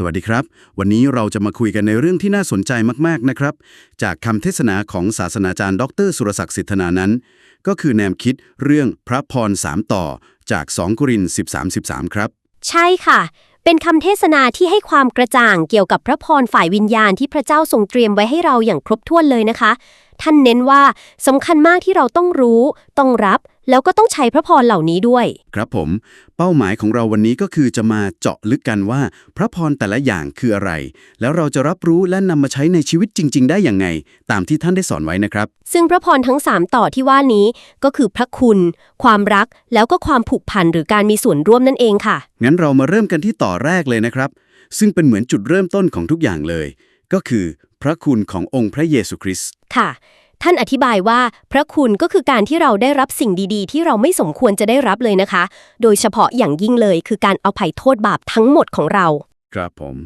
สวัสดีครับ วันนี้เราจะมาคุยกันในเรื่องที่น่าสนใจมากๆนะครับ จากคำเทศนาของศาสนาจารย์ ดร สุรศักดิ์สิทธนานั้น ก็คือแนวคิดเรื่องพระพรสามต่อจาก 2 กริน13 13 ครับ ใช่ค่ะ เป็นคำเทศนาที่ให้ความกระจ่างเกี่ยวกับพระพรฝ่ายวิญญาณที่พระเจ้าทรงเตรียมไว้ให้เราอย่างครบถ้วนเลยนะคะ ท่านเน้นว่าสำคัญมากที่เราต้องรู้ ต้องรับ แล้วก็ต้องใช้พระพรเหล่านี้ด้วย ครับผม เป้าหมายของเราวันนี้ก็คือจะมาเจาะลึกกันว่า พระพรแต่ละอย่างคืออะไร แล้วเราจะรับรู้และนำมาใช้ในชีวิตจริง ๆ ได้อย่างไง ตามที่ท่านได้สอนไว้นะครับ ซึ่งพระพรทั้ง 3 ต่อที่ว่านี้ก็คือพระคุณ ความรัก แล้วก็ความผูกพันหรือการมีส่วนร่วมนั่นเองค่ะ งั้นเรามาเริ่มกันที่ต่อแรกเลยนะครับ ซึ่งเป็นเหมือนจุดเริ่มต้นของทุกอย่างเลย ก็คือ พระคุณขององค์พระเยซูคริสต์ค่ะ ท่านอธิบายว่าพระคุณก็คือการที่เราได้รับสิ่งดีๆ ที่เราไม่สมควรจะได้รับเลยนะคะ โดยเฉพาะอย่างยิ่งเลยคือการเอาภัยโทษบาปทั้งหมดของเรา ครับผม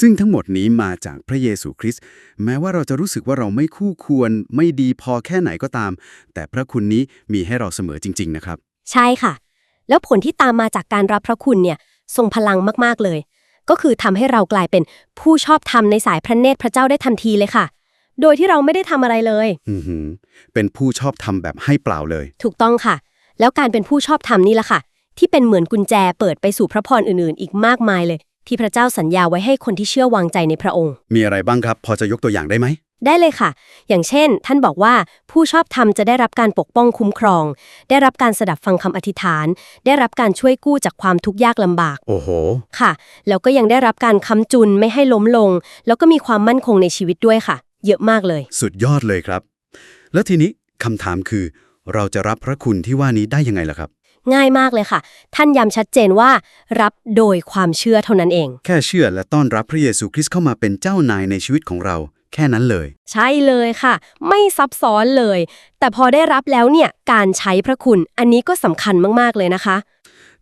ซึ่งทั้งหมดนี้มาจากพระเยซูคริสต์แม้ว่าเราจะรู้สึกว่าเราไม่คู่ควร ไม่ดีพอแค่ไหนก็ตาม แต่พระคุณนี้มีให้เราเสมอจริง ๆ นะครับ ใช่ค่ะ แล้วผลที่ตามมาจากการรับพระคุณเนี่ยทรงพลังมากๆเลย ก็คือทำให้เรากลายเป็นผู้ชอบธรรมในสายพระเนตรพระเจ้าได้ทันทีเลยค่ะ โดยที่เราไม่ได้ทำอะไรเลย อือหือเป็นผู้ชอบทำแบบให้เปล่าเลย ถูกต้องค่ะ แล้วการเป็นผู้ชอบธรรมนี่แหละค่ะ ที่เป็นเหมือนกุญแจเปิดไปสู่พระพรอื่นๆ อีกมากมายเลย ที่พระเจ้าสัญญาไว้ให้คนที่เชื่อวางใจในพระองค์ มีอะไรบ้างครับ พอจะยกตัวอย่างได้ไหม ได้เลยค่ะ อย่างเช่น ท่านบอกว่าผู้ชอบธรรมจะได้รับการปกป้องคุ้มครอง ได้รับการสดับฟังคำอธิษฐาน ได้รับการช่วยกู้จากความทุกข์ยากลำบาก โอ้โห ค่ะ แล้วก็ยังได้รับการค้ำจุนไม่ให้ล้มลง แล้วก็มีความมั่นคงในชีวิตด้วยค่ะ เยอะมากเลย สุดยอดเลยครับ แล้วทีนี้คำถามคือ เราจะรับพระคุณที่ว่านี้ได้ยังไงล่ะครับ ง่ายมากเลยค่ะ ท่านย้ำชัดเจนว่ารับโดยความเชื่อเท่านั้นเอง แค่เชื่อและต้อนรับพระเยซูคริสต์เข้ามาเป็นเจ้านายในชีวิตของเรา แค่นั้นเลย ใช่เลยค่ะ ไม่ซับซ้อนเลย แต่พอได้รับแล้วเนี่ยการใช้พระคุณอันนี้ก็สำคัญมากๆเลยนะคะ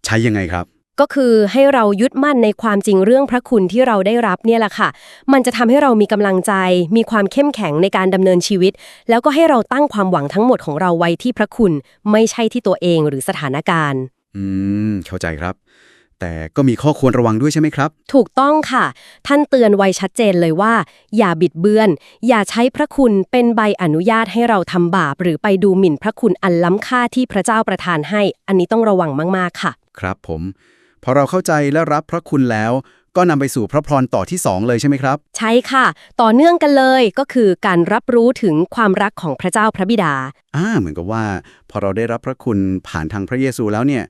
ใช้ยังไงครับ ก็คือให้เรายึดมั่นในความจริงเรื่องพระคุณที่เราได้รับเนี่ยแหละค่ะ มันจะทำให้เรามีกำลังใจ มีความเข้มแข็งในการดำเนินชีวิต แล้วก็ให้เราตั้งความหวังทั้งหมดของเราไว้ที่พระคุณ ไม่ใช่ที่ตัวเองหรือสถานการณ์ อืม เข้าใจครับ แต่ก็มีข้อควรระวังด้วยใช่ไหมครับ ถูกต้องค่ะ ท่านเตือนไว้ชัดเจนเลยว่า อย่าบิดเบือน อย่าใช้พระคุณเป็นใบอนุญาตให้เราทำบาป หรือไปดูหมิ่นพระคุณอันล้ำค่าที่พระเจ้าประทานให้ อันนี้ต้องระวังมากๆค่ะ ครับผม พอเราเข้าใจและรับพระคุณแล้ว ก็นำไปสู่พระพรต่อที่สองเลยใช่ไหมครับ ใช่ค่ะ ต่อเนื่องกันเลยก็คือการรับรู้ถึงความรักของพระเจ้าพระบิดา อ่าเหมือนกับว่า พอเราได้รับพระคุณผ่านทางพระเยซูแล้วเนี่ย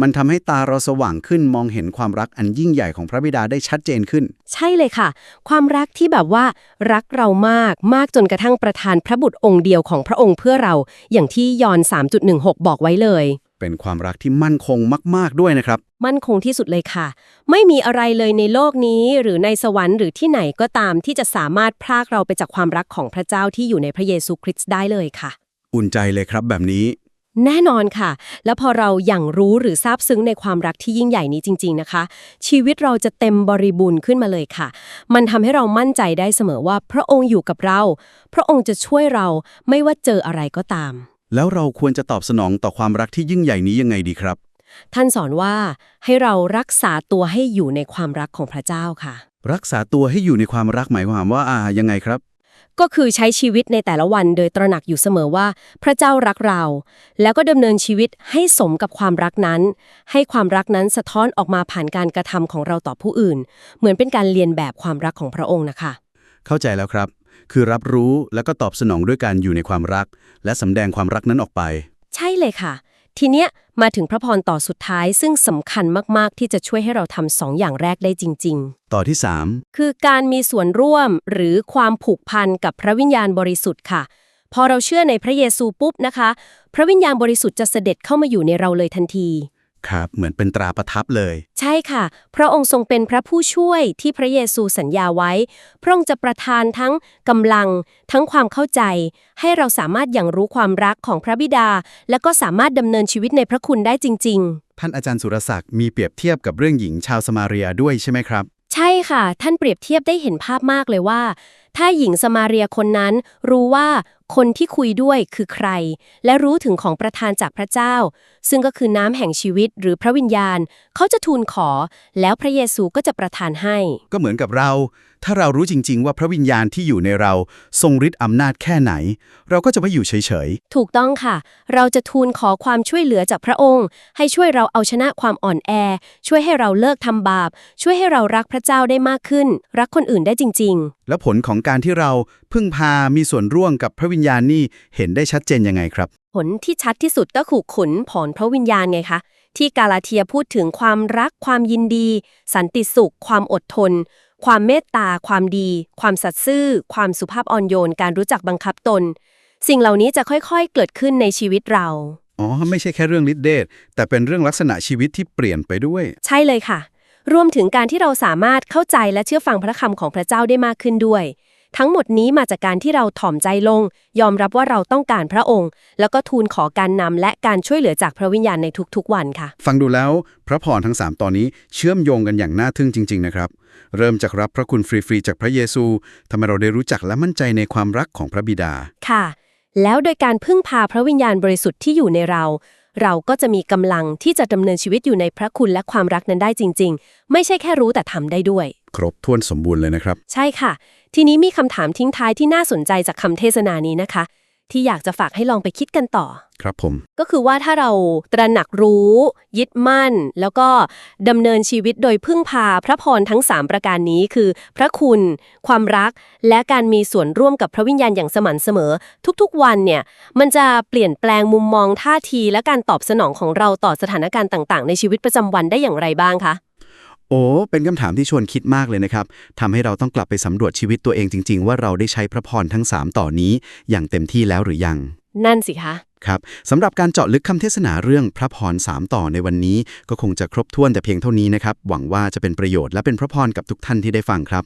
มันทำให้ตาเราสว่างขึ้นมองเห็นความรักอันยิ่งใหญ่ของพระบิดาได้ชัดเจนขึ้น ใช่เลยค่ะ ความรักที่แบบว่ารักเรามากมากจนกระทั่งประทานพระบุตรองค์เดียวของพระองค์เพื่อเรา อย่างที่ยอห์น3.16 บอกไว้เลย เป็นความรักที่มั่นคงมาก ๆ ด้วยนะครับ มั่นคงที่สุดเลยค่ะ ไม่มีอะไรเลยในโลกนี้ หรือในสวรรค์หรือที่ไหนก็ตามที่จะสามารถพรากเราไปจากความรักของพระเจ้าที่อยู่ในพระเยซูคริสต์ได้เลยค่ะ อุ่นใจเลยครับแบบนี้ แน่นอนค่ะ แล้วพอเราอย่างรู้หรือซาบซึ้งในความรักที่ยิ่งใหญ่นี้จริง ๆนะคะ ชีวิตเราจะเต็มบริบูรณ์ขึ้นมาเลยค่ะ มันทำให้เรามั่นใจได้เสมอว่าพระองค์อยู่กับเรา พระองค์จะช่วยเราไม่ว่าเจออะไรก็ตาม แล้วเราควรจะตอบสนองต่อความรักที่ยิ่งใหญ่นี้ยังไงดีครับ ท่านสอนว่าให้เรารักษาตัวให้อยู่ในความรักของพระเจ้าค่ะ รักษาตัวให้อยู่ในความรักหมายความว่าอ่ายังไงครับ ก็คือใช้ชีวิตในแต่ละวันโดยตระหนักอยู่เสมอว่า พระเจ้ารักเรา แล้วก็ดำเนินชีวิตให้สมกับความรักนั้น ให้ความรักนั้นสะท้อนออกมาผ่านการกระทำของเราต่อผู้อื่น เหมือนเป็นการเรียนแบบความรักของพระองค์นะคะ เข้าใจแล้วครับ คือรับรู้แล้วก็ตอบสนองด้วยการอยู่ในความรัก และสำแดงความรักนั้นออกไป ใช่เลยค่ะ ทีเนี้ยมาถึงพระพรต่อสุดท้ายซึ่งสำคัญมาก ๆ ที่จะช่วยให้เราทำสองอย่างแรกได้จริงๆต่อที่คือการมีส่วนร่วมหรือความผูกพันกับพระวิญญาณบริสุทธิ์ค่ะ พอเราเชื่อในพระเยซูปุ๊บนะคะ พระวิญญาณบริสุทธิ์จะเสด็จเข้ามาอยู่ในเราเลยทันที3 ครับ เหมือนเป็นตราประทับเลย ใช่ค่ะ พระองค์ทรงเป็นพระผู้ช่วยที่พระเยซูสัญญาไว้ พระองค์จะประทานทั้งกำลัง ทั้งความเข้าใจ ให้เราสามารถอย่างรู้ความรักของพระบิดา และก็สามารถดำเนินชีวิตในพระคุณได้จริง ๆ ท่านอาจารย์สุรศักดิ์มีเปรียบเทียบกับเรื่องหญิงชาวสมาเรียด้วยใช่ไหมครับ ใช่ค่ะ ท่านเปรียบเทียบได้เห็นภาพมากเลยว่า ถ้าหญิงสมาเรียคนนั้นรู้ว่าคนที่คุยด้วยคือใคร และรู้ถึงของประทานจากพระเจ้า ซึ่งก็คือน้ำแห่งชีวิตหรือพระวิญญาณ เขาจะทูลขอ แล้วพระเยซูก็จะประทานให้ ก็เหมือนกับเรา ถ้าเรารู้จริง ๆ ว่าพระวิญญาณที่อยู่ในเราทรงฤทธิ์อำนาจแค่ไหน เราก็จะไม่อยู่เฉยถูกต้องค่ะ เราจะทูลขอความช่วยเหลือจากพระองค์ ให้ช่วยเราเอาชนะความอ่อนแอ ช่วยให้เราเลิกทำบาป ช่วยให้เรารักพระเจ้าได้มากขึ้น รักคนอื่นได้จริงๆๆแล้วผลของการที่เราพึ่งพามีส่วนร่วมกับพระวิญญาณนี่เห็นได้ชัดเจนยังไงครับ ผลที่ชัดที่สุดก็คือขุนผลพระวิญญาณไงคะ ที่กาลาเทียพูดถึงความรัก ความยินดี สันติสุข ความอดทน ความเมตตา ความดี ความสัตย์ซื่อ ความสุภาพอ่อนโยน การรู้จักบังคับตน สิ่งเหล่านี้จะค่อยๆ เกิดขึ้นในชีวิตเราอ๋อไม่ใช่แค่เรื่องฤทธิ์เดชแต่เป็นเรื่องลักษณะชีวิตที่เปลี่ยนไปด้วย ใช่เลยค่ะ รวมถึงการที่เราสามารถเข้าใจและเชื่อฟังพระคำของพระเจ้าได้มากขึ้นด้วย ทั้งหมดนี้มาจากการที่เราถ่อมใจลง ยอมรับว่าเราต้องการพระองค์ แล้วก็ทูลขอการนำและการช่วยเหลือจากพระวิญญาณในทุกๆ วันค่ะ ฟังดูแล้ว พระพรทั้ง 3 ตอนนี้เชื่อมโยงกันอย่างน่าทึ่งจริง ๆ นะครับ เริ่มจากรับพระคุณฟรีๆจากพระเยซูทำให้เราได้รู้จักและมั่นใจในความรักของพระบิดาค่ะ แล้วโดยการพึ่งพาพระวิญญาณบริสุทธิ์ที่อยู่ในเรา เราก็จะมีกำลังที่จะดำเนินชีวิตอยู่ในพระคุณและความรักนั้นได้จริง ๆ ไม่ใช่แค่รู้แต่ทำได้ด้วย ครบถ้วนสมบูรณ์เลยนะครับ ใช่ค่ะ ทีนี้มีคำถามทิ้งท้ายที่น่าสนใจจากคำเทศนานี้นะคะ ที่อยากจะฝากให้ลองไปคิดกันต่อ ครับผม ก็คือว่าถ้าเราตระหนักรู้ ยึดมั่น แล้วก็ดำเนินชีวิตโดยพึ่งพาพระพรทั้ง 3 ประการนี้คือ พระคุณ ความรัก และการมีส่วนร่วมกับพระวิญญาณอย่างสม่ำเสมอ ทุกๆวันเนี่ย มันจะเปลี่ยนแปลงมุมมองท่าที และการตอบสนองของเราต่อสถานการณ์ต่าง ๆ ในชีวิตประจำวันได้อย่างไรบ้างคะ โอ้ เป็นคำถามที่ชวนคิดมากเลยนะครับ ทำให้เราต้องกลับไปสำรวจชีวิตตัวเองจริง ๆ ว่าเราได้ใช้พระพรทั้ง 3 ต่อนี้ อย่างเต็มที่แล้วหรือยัง นั่นสิคะ ครับ สำหรับการเจาะลึกคำเทศนาเรื่องพระพรสามต่อในวันนี้ ก็คงจะครบถ้วนแต่เพียงเท่านี้นะครับ หวังว่าจะเป็นประโยชน์และเป็นพระพรกับทุกท่านที่ได้ฟังครับ